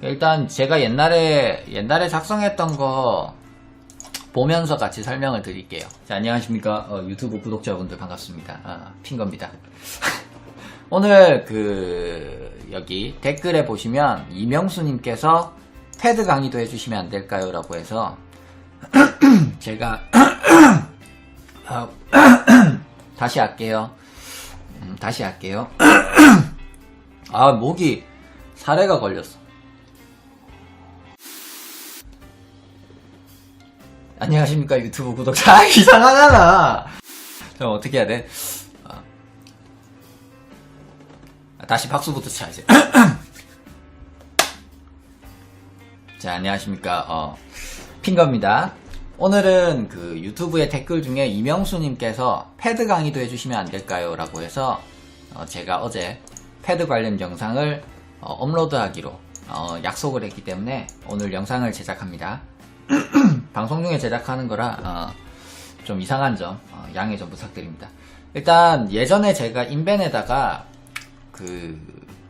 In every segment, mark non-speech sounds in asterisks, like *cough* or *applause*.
일단 제가 옛날에 옛날에 작성했던 거 보면서 같이 설명을 드릴게요. 자, 안녕하십니까 어, 유튜브 구독자분들 반갑습니다. 아, 핑거입니다. *laughs* 오늘 그 여기 댓글에 보시면 이명수님께서 패드 강의도 해주시면 안 될까요?라고 해서 *clears throat* 제가 *clears throat* 아, *clears throat* 다시 할게요. 음, 다시 할게요. *clears throat* 아 목이 사례가 걸렸어. 안녕하십니까 유튜브 구독자 아, 이상하잖아 그럼 어떻게 해야 돼? 아. 아, 다시 박수부터 쳐야지 자 안녕하십니까 어, 핑거입니다 오늘은 그 유튜브의 댓글 중에 이명수님께서 패드 강의도 해주시면 안 될까요? 라고 해서 어, 제가 어제 패드 관련 영상을 어, 업로드하기로 어, 약속을 했기 때문에 오늘 영상을 제작합니다 *clears throat* 방송 중에 제작하는 거라 어, 좀 이상한 점 어, 양해 좀 부탁드립니다. 일단 예전에 제가 인벤에다가 그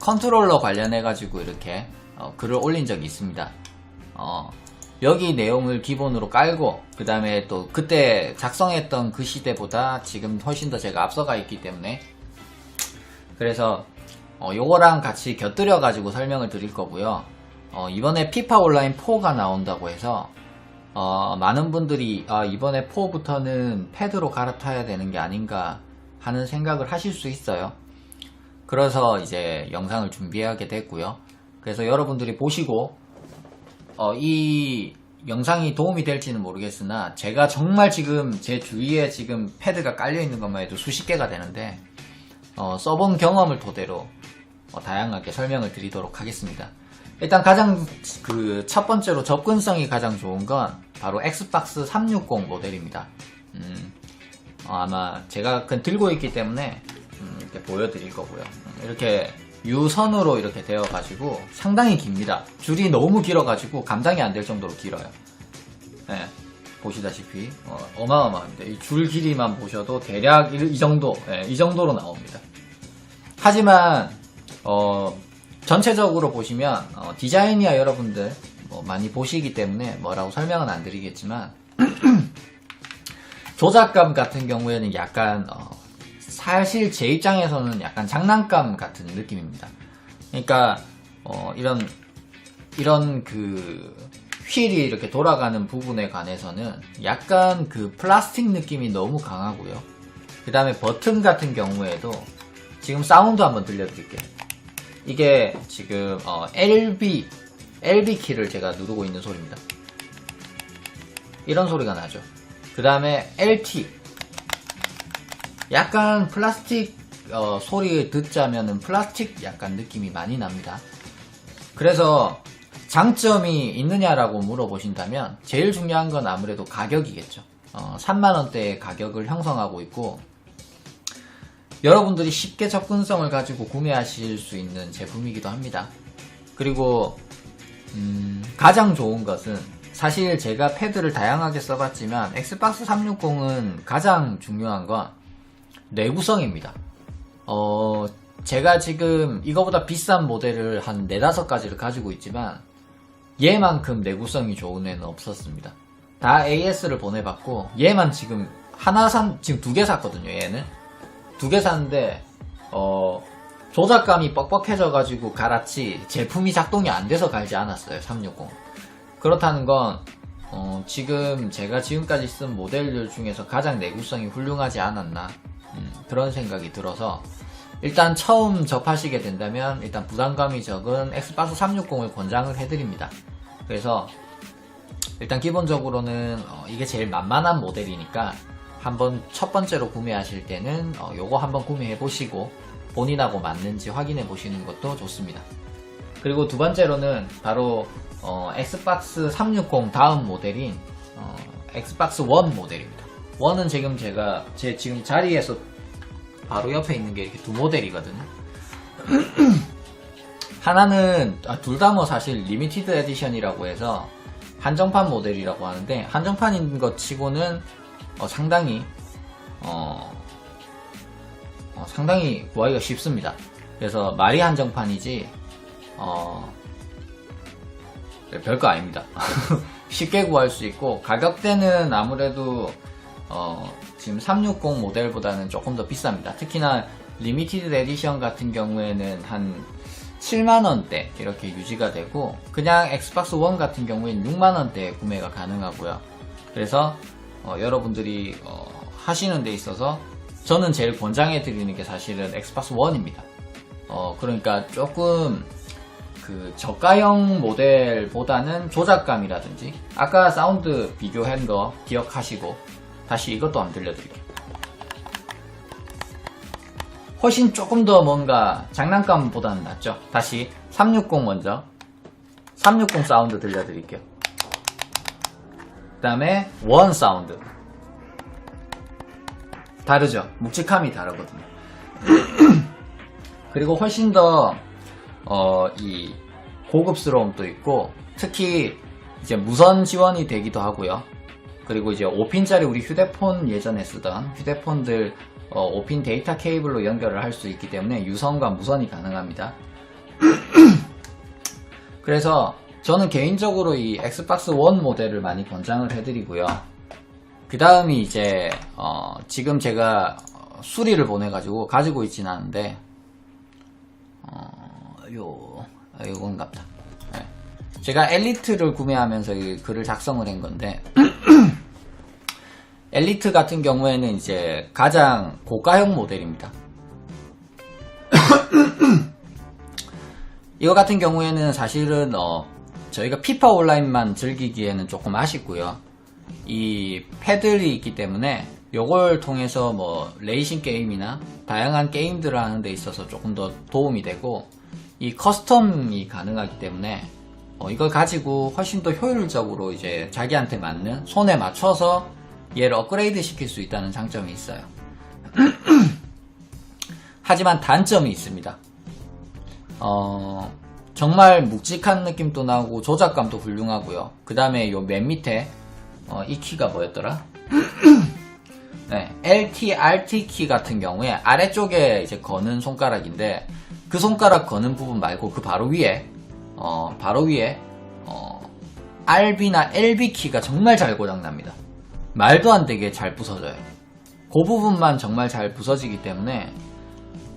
컨트롤러 관련해 가지고 이렇게 어, 글을 올린 적이 있습니다. 어, 여기 내용을 기본으로 깔고 그 다음에 또 그때 작성했던 그 시대보다 지금 훨씬 더 제가 앞서가 있기 때문에 그래서 어, 요거랑 같이 곁들여 가지고 설명을 드릴 거고요. 어, 이번에 피파 온라인 4가 나온다고 해서 어, 많은 분들이 아, 이번에 4부터는 패드로 갈아타야 되는 게 아닌가 하는 생각을 하실 수 있어요. 그래서 이제 영상을 준비하게 됐고요. 그래서 여러분들이 보시고 어, 이 영상이 도움이 될지는 모르겠으나 제가 정말 지금 제 주위에 지금 패드가 깔려 있는 것만 해도 수십 개가 되는데 어, 써본 경험을 토대로 어, 다양하게 설명을 드리도록 하겠습니다. 일단 가장 그 첫 번째로 접근성이 가장 좋은 건 바로 엑스박스 360 모델입니다. 음, 어, 아마 제가 그냥 들고 있기 때문에 음, 이렇게 보여드릴 거고요. 음, 이렇게 유선으로 이렇게 되어가지고 상당히 깁니다. 줄이 너무 길어가지고 감당이 안 될 정도로 길어요. 네, 보시다시피 어, 마어마합니다 이 줄 길이만 보셔도 대략 이, 이 정도, 예, 이 정도로 나옵니다. 하지만 어, 전체적으로 보시면 어, 디자인이야 여러분들 뭐 많이 보시기 때문에 뭐라고 설명은 안 드리겠지만 *clears throat* 조작감 같은 경우에는 약간 어, 사실 제 입장에서는 약간 장난감 같은 느낌입니다. 그러니까 어, 이런 이런 그 휠이 이렇게 돌아가는 부분에 관해서는 약간 그 플라스틱 느낌이 너무 강하고요. 그 다음에 버튼 같은 경우에도 지금 사운드 한번 들려드릴게요. 이게 지금 어, LB LB 키를 제가 누르고 있는 소리입니다. 이런 소리가 나죠. 그 다음에 LT 약간 플라스틱 어, 소리 듣자면은 플라스틱 약간 느낌이 많이 납니다. 그래서 장점이 있느냐라고 물어보신다면 제일 중요한 건 아무래도 가격이겠죠. 어, 3만 원대의 가격을 형성하고 있고 여러분들이 쉽게 접근성을 가지고 구매하실 수 있는 제품이기도 합니다. 그리고 음, 가장 좋은 것은 사실 제가 패드를 다양하게 써봤지만 엑스박스 360은 가장 중요한 건 내구성입니다. 어, 제가 지금 이거보다 비싼 모델을 한 4, 5가지를 가지고 있지만 얘만큼 내구성이 좋은 애는 없었습니다. 다 AS를 보내봤고 얘만 지금 하나 산 지금 두 개 샀거든요. 얘는 두 개 샀는데 어, 조작감이 뻑뻑해져가지고 갈았지 제품이 작동이 안 돼서 갈지 않았어요. 360. 그렇다는 건 어, 지금 제가 지금까지 쓴 모델들 중에서 가장 내구성이 훌륭하지 않았나 음, 그런 생각이 들어서 일단 처음 접하시게 된다면 일단 부담감이 적은 엑스박스 360을 권장을 해드립니다. 그래서 일단 기본적으로는 어, 이게 제일 만만한 모델이니까 한번 첫 번째로 구매하실 때는 어, 요거 한번 구매해 보시고 본인하고 맞는지 확인해 보시는 것도 좋습니다. 그리고 두 번째로는 바로 어, 엑스박스 360 다음 모델인 어, 엑스박스 1 모델입니다. 1은 지금 제가 제 지금 자리에서 바로 옆에 있는 게 이렇게 두 모델이거든요. *clears throat* 하나는 둘다 뭐 사실 리미티드 에디션이라고 해서 한정판 모델이라고 하는데 한정판인 것 치고는 어, 상당히 어, 어, 상당히 구하기가 쉽습니다. 그래서 말이 한정판이지 어, 네, 별거 아닙니다. *laughs* 쉽게 구할 수 있고 가격대는 아무래도 어, 지금 360 모델보다는 조금 더 비쌉니다. 특히나 리미티드 에디션 같은 경우에는 한 7만원대 이렇게 유지가 되고 그냥 엑스박스 원 같은 경우에는 6만원대에 구매가 가능하고요. 그래서 어, 여러분들이 어, 하시는 데 있어서 저는 제일 권장해 드리는 게 사실은 엑스박스 원입니다. 어, 그러니까 조금 그 저가형 모델보다는 조작감이라든지 아까 사운드 비교한 거 기억하시고 다시 이것도 한번 들려드릴게요. 훨씬 조금 더 뭔가 장난감보다는 낫죠. 다시 360 먼저 360 사운드 들려드릴게요. 그 다음에 원 사운드 다르죠. 묵직함이 다르거든요. *clears throat* 그리고 훨씬 더 어, 이 고급스러움도 있고 특히 이제 무선 지원이 되기도 하고요. 그리고 이제 5핀짜리 우리 휴대폰 예전에 쓰던 휴대폰들 어, 5핀 데이터 케이블로 연결을 할 수 있기 때문에 유선과 무선이 가능합니다. *clears throat* 그래서 저는 개인적으로 이 엑스박스 원 모델을 많이 권장을 해드리고요. 그 다음이 이제 어, 지금 제가 어, 수리를 보내가지고 가지고 있진 않은데 어, 요 아. 네. 제가 엘리트를 구매하면서 이 글을 작성을 한 건데 *clears throat* 엘리트 같은 경우에는 이제 가장 고가형 모델입니다. *coughs* 이거 같은 경우에는 사실은 어, 저희가 피파 온라인만 즐기기에는 조금 아쉽고요. 이 패들이 있기 때문에 요걸 통해서 뭐 레이싱 게임이나 다양한 게임들을 하는 데 있어서 조금 더 도움이 되고 이 커스텀이 가능하기 때문에 어, 이걸 가지고 훨씬 더 효율적으로 이제 자기한테 맞는 손에 맞춰서 얘를 업그레이드 시킬 수 있다는 장점이 있어요. *clears throat* 하지만 단점이 있습니다. 어, 정말 묵직한 느낌도 나고 조작감도 훌륭하고요. 그 다음에 요 맨 밑에 어, 이 키가 뭐였더라? *clears throat* 네, LT, RT 키 같은 경우에 아래쪽에 이제 거는 손가락인데 그 손가락 거는 부분 말고 그 바로 위에 어, 바로 위에 어, RB나 LB 키가 정말 잘 고장납니다. 말도 안 되게 잘 부서져요. 그 부분만 정말 잘 부서지기 때문에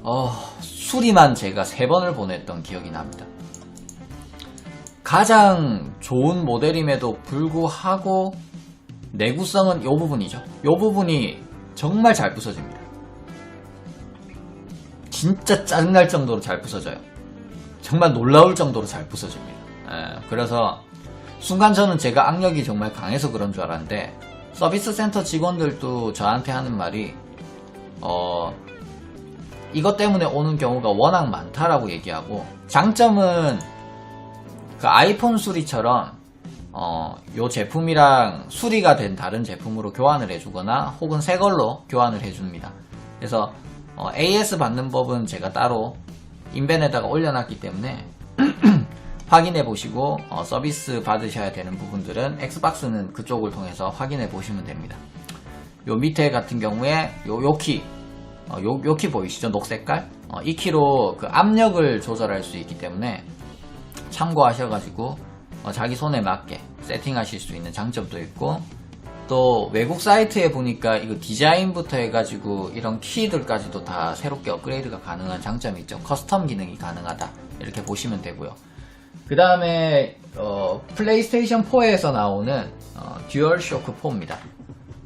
어, 수리만 제가 세 번을 보냈던 기억이 납니다. 가장 좋은 모델임에도 불구하고 내구성은 이 부분이죠. 이 부분이 정말 잘 부서집니다. 진짜 짜증날 정도로 잘 부서져요. 정말 놀라울 정도로 잘 부서집니다. 예, 그래서 순간 저는 제가 악력이 정말 강해서 그런 줄 알았는데 서비스 센터 직원들도 저한테 하는 말이 어 이것 때문에 오는 경우가 워낙 많다라고 얘기하고 장점은 그 아이폰 수리처럼 어, 요 제품이랑 수리가 된 다른 제품으로 교환을 해주거나 혹은 새 걸로 교환을 해줍니다. 그래서 어, AS 받는 법은 제가 따로 인벤에다가 올려놨기 때문에 확인해 보시고 어, 서비스 받으셔야 되는 부분들은 엑스박스는 그쪽을 통해서 확인해 보시면 됩니다. 요 밑에 같은 경우에 요, 요 키, 어, 요, 요 키 보이시죠? 녹색깔? 어, 이 키로 그 압력을 조절할 수 있기 때문에 참고하셔가지고 어, 자기 손에 맞게 세팅하실 수 있는 장점도 있고 또 외국 사이트에 보니까 이거 디자인부터 해가지고 이런 키들까지도 다 새롭게 업그레이드가 가능한 장점이 있죠. 커스텀 기능이 가능하다 이렇게 보시면 되고요. 그 다음에 어, 플레이스테이션 4에서 나오는 어, 듀얼 쇼크 4입니다.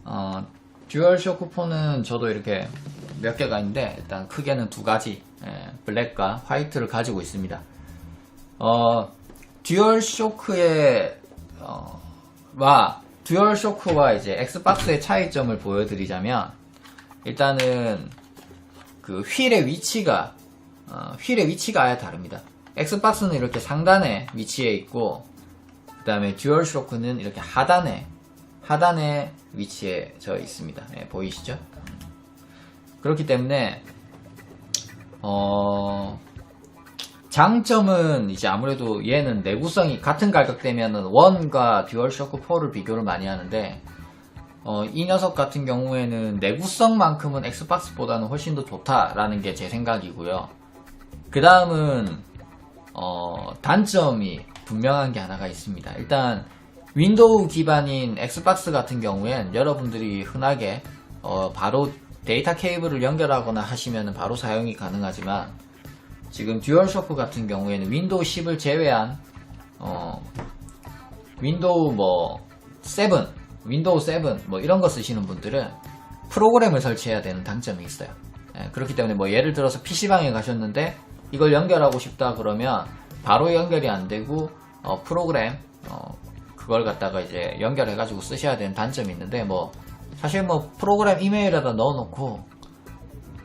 어, 듀얼 쇼크 4는 저도 이렇게 몇 개가 있는데 일단 크게는 두 가지 예, 블랙과 화이트를 가지고 있습니다. 어, 듀얼 쇼크의 어, 와 듀얼 쇼크와 이제 엑스박스의 차이점을 보여드리자면 일단은 그 휠의 위치가 어, 휠의 위치가 아예 다릅니다. 엑스박스는 이렇게 상단에 위치해 있고 그 다음에 듀얼 쇼크는 이렇게 하단에 하단에 위치해 져 있습니다. 네, 보이시죠? 그렇기 때문에 어 장점은 이제 아무래도 얘는 내구성이 같은 가격대면은 원과 듀얼 쇼크 4를 비교를 많이 하는데 어, 이 녀석 같은 경우에는 내구성만큼은 엑스박스보다는 훨씬 더 좋다라는 게 제 생각이고요. 그 다음은 어, 단점이 분명한 게 하나가 있습니다. 일단 윈도우 기반인 엑스박스 같은 경우엔 여러분들이 흔하게 어, 바로 데이터 케이블을 연결하거나 하시면 바로 사용이 가능하지만 지금 듀얼쇼크 같은 경우에는 윈도우 10을 제외한 어, 윈도우 뭐 7, 윈도우 7 뭐 이런 거 쓰시는 분들은 프로그램을 설치해야 되는 단점이 있어요. 예, 그렇기 때문에 뭐 예를 들어서 PC방에 가셨는데 이걸 연결하고 싶다 그러면 바로 연결이 안 되고 어, 프로그램 어, 그걸 갖다가 이제 연결해 가지고 쓰셔야 되는 단점이 있는데 뭐 사실 뭐 프로그램 이메일에다 넣어놓고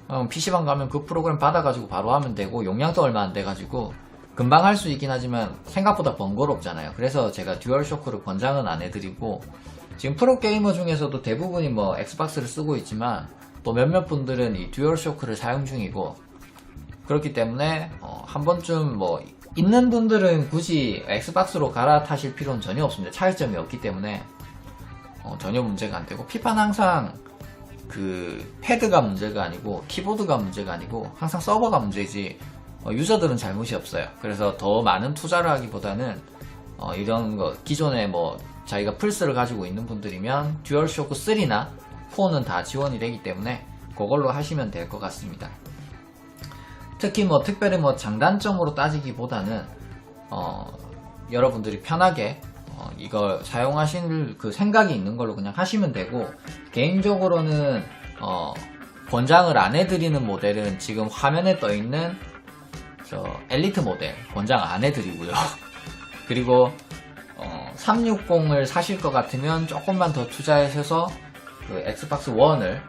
어, PC방 가면 그 프로그램 받아가지고 바로 하면 되고 용량도 얼마 안 돼가지고 금방 할 수 있긴 하지만 생각보다 번거롭잖아요. 그래서 제가 듀얼쇼크를 권장은 안 해드리고 지금 프로게이머 중에서도 대부분이 뭐 엑스박스를 쓰고 있지만 또 몇몇 분들은 이 듀얼쇼크를 사용 중이고 그렇기 때문에 어, 한 번쯤 뭐 있는 분들은 굳이 엑스박스로 갈아타실 필요는 전혀 없습니다. 차이점이 없기 때문에 어, 전혀 문제가 안 되고 피파는 항상 그 패드가 문제가 아니고 키보드가 문제가 아니고 항상 서버가 문제지 어, 유저들은 잘못이 없어요. 그래서 더 많은 투자를 하기보다는 어, 이런 거 기존에 뭐 자기가 플스를 가지고 있는 분들이면 듀얼쇼크 3나 4는 다 지원이 되기 때문에 그걸로 하시면 될 것 같습니다. 특히 뭐 특별히 뭐 장단점으로 따지기보다는 어, 여러분들이 편하게 어, 이걸 사용하실 그 생각이 있는 걸로 그냥 하시면 되고 개인적으로는 어, 권장을 안 해드리는 모델은 지금 화면에 떠 있는 저 엘리트 모델 권장 안 해드리고요. *laughs* 그리고 360을 사실 것 같으면 조금만 더 투자하셔서 그 엑스박스 1을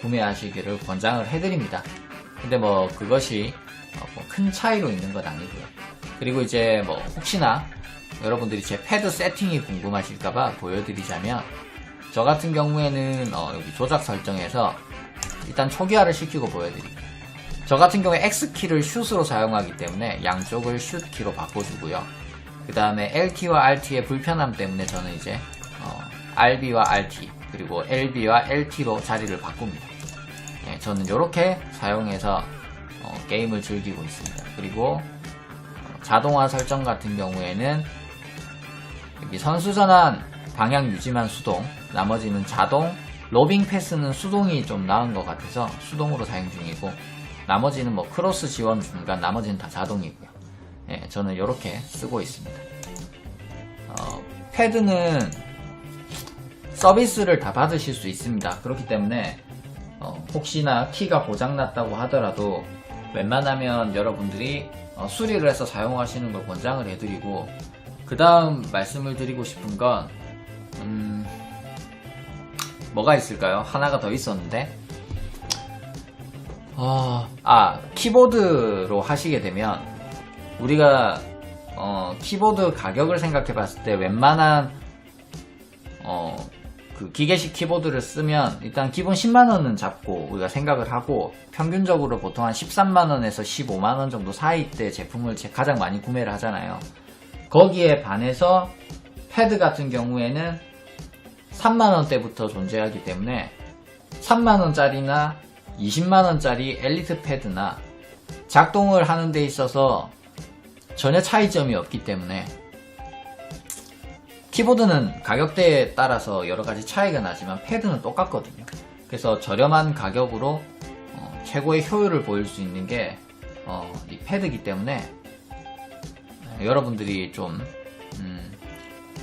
구매하시기를 권장을 해드립니다. 근데 뭐 그것이 어, 뭐큰 차이로 있는 건 아니고요. 그리고 이제 뭐 혹시나 여러분들이 제 패드 세팅이 궁금하실까봐 보여드리자면 저 같은 경우에는 어, 여기 조작 설정에서 일단 초기화를 시키고 보여드릴게요. 저 같은 경우에 X키를 슛으로 사용하기 때문에 양쪽을 슛키로 바꿔주고요. 그 다음에 LT와 RT의 불편함 때문에 저는 이제 어, RB와 RT 그리고 LB와 LT로 자리를 바꿉니다. 예, 저는 이렇게 사용해서 어, 게임을 즐기고 있습니다. 그리고 어, 자동화 설정 같은 경우에는 여기 선수 전환 방향 유지만 수동, 나머지는 자동, 로빙 패스는 수동이 좀 나은 것 같아서 수동으로 사용 중이고 나머지는 뭐 크로스 지원 중간 나머지는 다 자동이고요. 예, 저는 이렇게 쓰고 있습니다. 어, 패드는 서비스를 다 받으실 수 있습니다. 그렇기 때문에 어, 혹시나 키가 고장났다고 하더라도 웬만하면 여러분들이 어, 수리를 해서 사용하시는 걸 권장을 해드리고 그 다음 말씀을 드리고 싶은 건 음, 뭐가 있을까요? 하나가 더 있었는데 어, 아 키보드로 하시게 되면 우리가 어, 키보드 가격을 생각해 봤을 때 웬만한 어, 그 기계식 키보드를 쓰면 일단 기본 10만원은 잡고 우리가 생각을 하고 평균적으로 보통 한 13만원에서 15만원 정도 사이대 제품을 제- 가장 많이 구매를 하잖아요. 거기에 반해서 패드 같은 경우에는 3만원대부터 존재하기 때문에 3만원짜리나 20만원짜리 엘리트 패드나 작동을 하는 데 있어서 전혀 차이점이 없기 때문에 키보드는 가격대에 따라서 여러 가지 차이가 나지만 패드는 똑같거든요. 그래서 저렴한 가격으로 어, 최고의 효율을 보일 수 있는 게 어, 이 패드이기 때문에 어, 여러분들이 좀 음,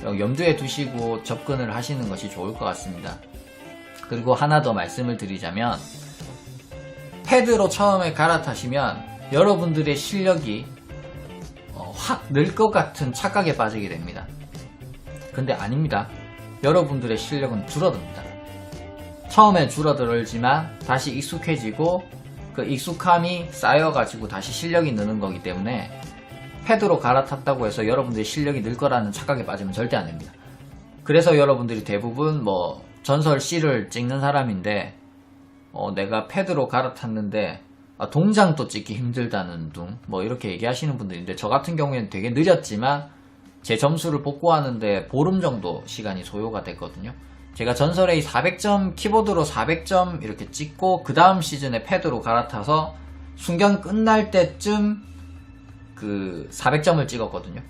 염두에 두시고 접근을 하시는 것이 좋을 것 같습니다. 그리고 하나 더 말씀을 드리자면 패드로 처음에 갈아타시면 여러분들의 실력이 어, 확늘 것 같은 착각에 빠지게 됩니다. 근데 아닙니다. 여러분들의 실력은 줄어듭니다. 처음에 줄어들지만 다시 익숙해지고 그 익숙함이 쌓여가지고 다시 실력이 느는 거기 때문에 패드로 갈아탔다고 해서 여러분들의 실력이 늘 거라는 착각에 빠지면 절대 안 됩니다. 그래서 여러분들이 대부분 뭐 전설 C를 찍는 사람인데 어, 내가 패드로 갈아탔는데 아, 동장도 찍기 힘들다는 둥 뭐 이렇게 얘기하시는 분들인데 저 같은 경우에는 되게 느렸지만 제 점수를 복구하는데 보름 정도 시간이 소요가 됐거든요. 제가 전설A 400점 키보드로 400점 이렇게 찍고 그 다음 시즌에 패드로 갈아타서 순경 끝날 때쯤 그 400점을 찍었거든요.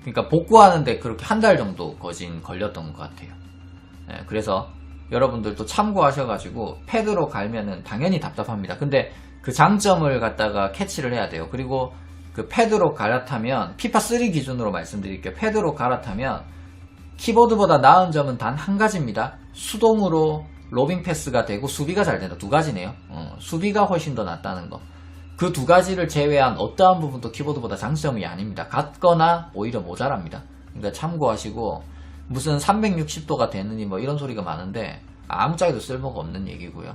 그러니까 복구하는데 그렇게 한 달 정도 거진 걸렸던 것 같아요. 예, 그래서 여러분들도 참고하셔가지고 패드로 갈면은 당연히 답답합니다. 근데 그 장점을 갖다가 캐치를 해야 돼요. 그리고 그 패드로 갈아타면 피파 3 기준으로 말씀드릴게요. 패드로 갈아타면 키보드보다 나은 점은 단 한 가지입니다. 수동으로 로빙 패스가 되고 수비가 잘 된다. 두 가지네요. 어, 수비가 훨씬 더 낫다는 거. 그 두 가지를 제외한 어떠한 부분도 키보드보다 장점이 아닙니다. 같거나 오히려 모자랍니다. 그러니까 참고하시고 무슨 360도가 되느니 뭐 이런 소리가 많은데 아무짝에도 쓸모가 없는 얘기고요.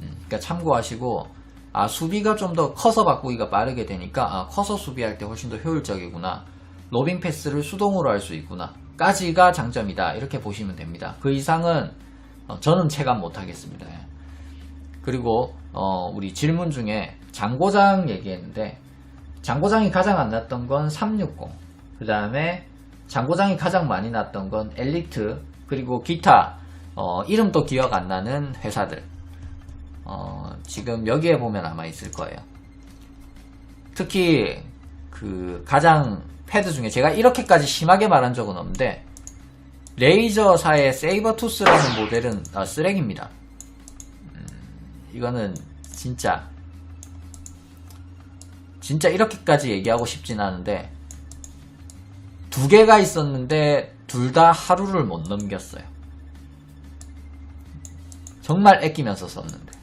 음, 그러니까 참고하시고 아 수비가 좀 더 커서 바꾸기가 빠르게 되니까 아, 커서 수비할 때 훨씬 더 효율적이구나. 로빙 패스를 수동으로 할 수 있구나. 까지가 장점이다. 이렇게 보시면 됩니다. 그 이상은 어, 저는 체감 못하겠습니다. 예. 그리고 어, 우리 질문 중에 장고장 얘기했는데 장고장이 가장 안 났던 건 360. 그 다음에 장고장이 가장 많이 났던 건 엘리트 그리고 기타 어, 이름도 기억 안 나는 회사들. 어, 지금 여기에 보면 아마 있을 거예요. 특히 그 가장 패드 중에 제가 이렇게까지 심하게 말한 적은 없는데 레이저사의 세이버투스라는 모델은 아, 쓰레기입니다. 음, 이거는 진짜 진짜 이렇게까지 얘기하고 싶진 않은데 두 개가 있었는데 둘 다 하루를 못 넘겼어요. 정말 아끼면서 썼는데.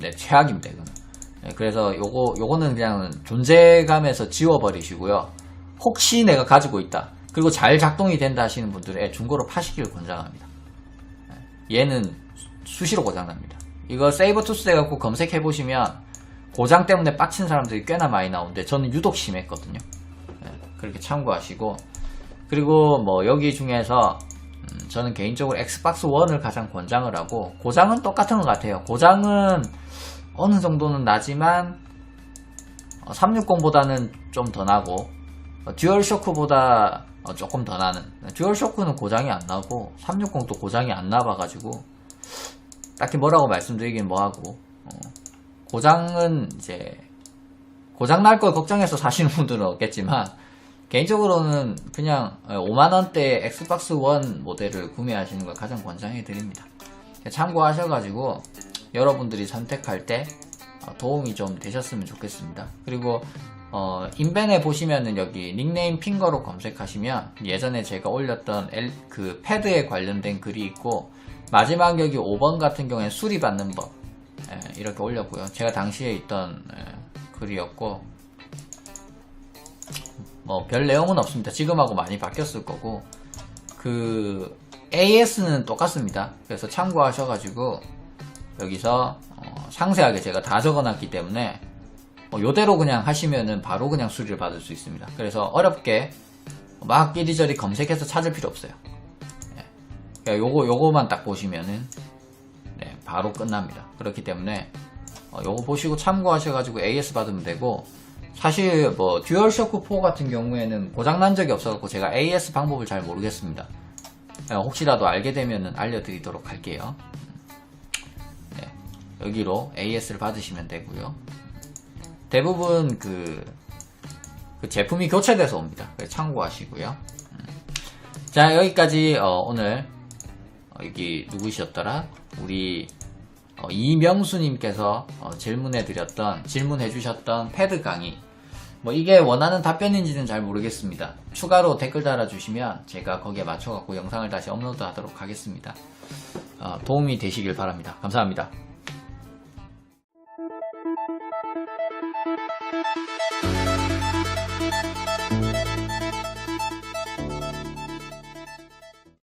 네, 최악입니다, 이거는. 네, 그래서 요거, 요거는 그냥 존재감에서 지워버리시고요. 혹시 내가 가지고 있다. 그리고 잘 작동이 된다 하시는 분들은 예, 중고로 파시기를 권장합니다. 예, 얘는 수시로 고장납니다. 이거 세이버 투스 해갖고 검색해보시면 고장 때문에 빡친 사람들이 꽤나 많이 나오는데 저는 유독 심했거든요. 예, 그렇게 참고하시고 그리고 뭐 여기 중에서 음, 저는 개인적으로 엑스박스 1을 가장 권장을 하고 고장은 똑같은 것 같아요. 고장은 어느 정도는 나지만 360보다는 좀 더 나고 어, 듀얼 쇼크보다 어, 조금 더 나는. 듀얼 쇼크는 고장이 안 나고 360도 고장이 안 나봐가지고 딱히 뭐라고 말씀드리긴 뭐하고 어, 고장은 이제 고장 날 걸 걱정해서 사시는 분들은 없겠지만 개인적으로는 그냥 5만원대 엑스박스 1 모델을 구매하시는 걸 가장 권장해 드립니다. 참고하셔가지고 여러분들이 선택할 때 어, 도움이 좀 되셨으면 좋겠습니다 그리고 어, 인벤에 보시면은 여기 닉네임 핑거로 검색하시면 예전에 제가 올렸던 엘- 그 패드에 관련된 글이 있고 마지막 여기 5번 같은 경우에 수리받는 법 예, 이렇게 올렸고요. 제가 당시에 있던 예, 글이었고 뭐 별 내용은 없습니다. 지금하고 많이 바뀌었을 거고 그 AS는 똑같습니다. 그래서 참고하셔가지고 여기서 어, 상세하게 제가 다 적어놨기 때문에 뭐 요대로 그냥 하시면은 바로 그냥 수리를 받을 수 있습니다. 그래서 어렵게 막 이리저리 검색해서 찾을 필요 없어요. 예. 그러니까 요거 요거만 딱 보시면은 네, 바로 끝납니다. 그렇기 때문에 어, 요거 보시고 참고하셔가지고 AS 받으면 되고 사실 뭐 듀얼 쇼크 4 같은 경우에는 고장난 적이 없어갖고 제가 AS 방법을 잘 모르겠습니다. 예, 혹시라도 알게 되면은 알려드리도록 할게요. 네, 여기로 AS를 받으시면 되고요. 대부분 그, 그 제품이 교체돼서 옵니다. 참고하시고요. 음. 자 여기까지 어, 오늘 어, 여기 누구셨더라? 우리 어, 이명수님께서 어, 질문해드렸던 질문해주셨던 패드 강의 뭐 이게 원하는 답변인지는 잘 모르겠습니다. 추가로 댓글 달아주시면 제가 거기에 맞춰갖고 영상을 다시 업로드하도록 하겠습니다. 어, 도움이 되시길 바랍니다. 감사합니다. thank you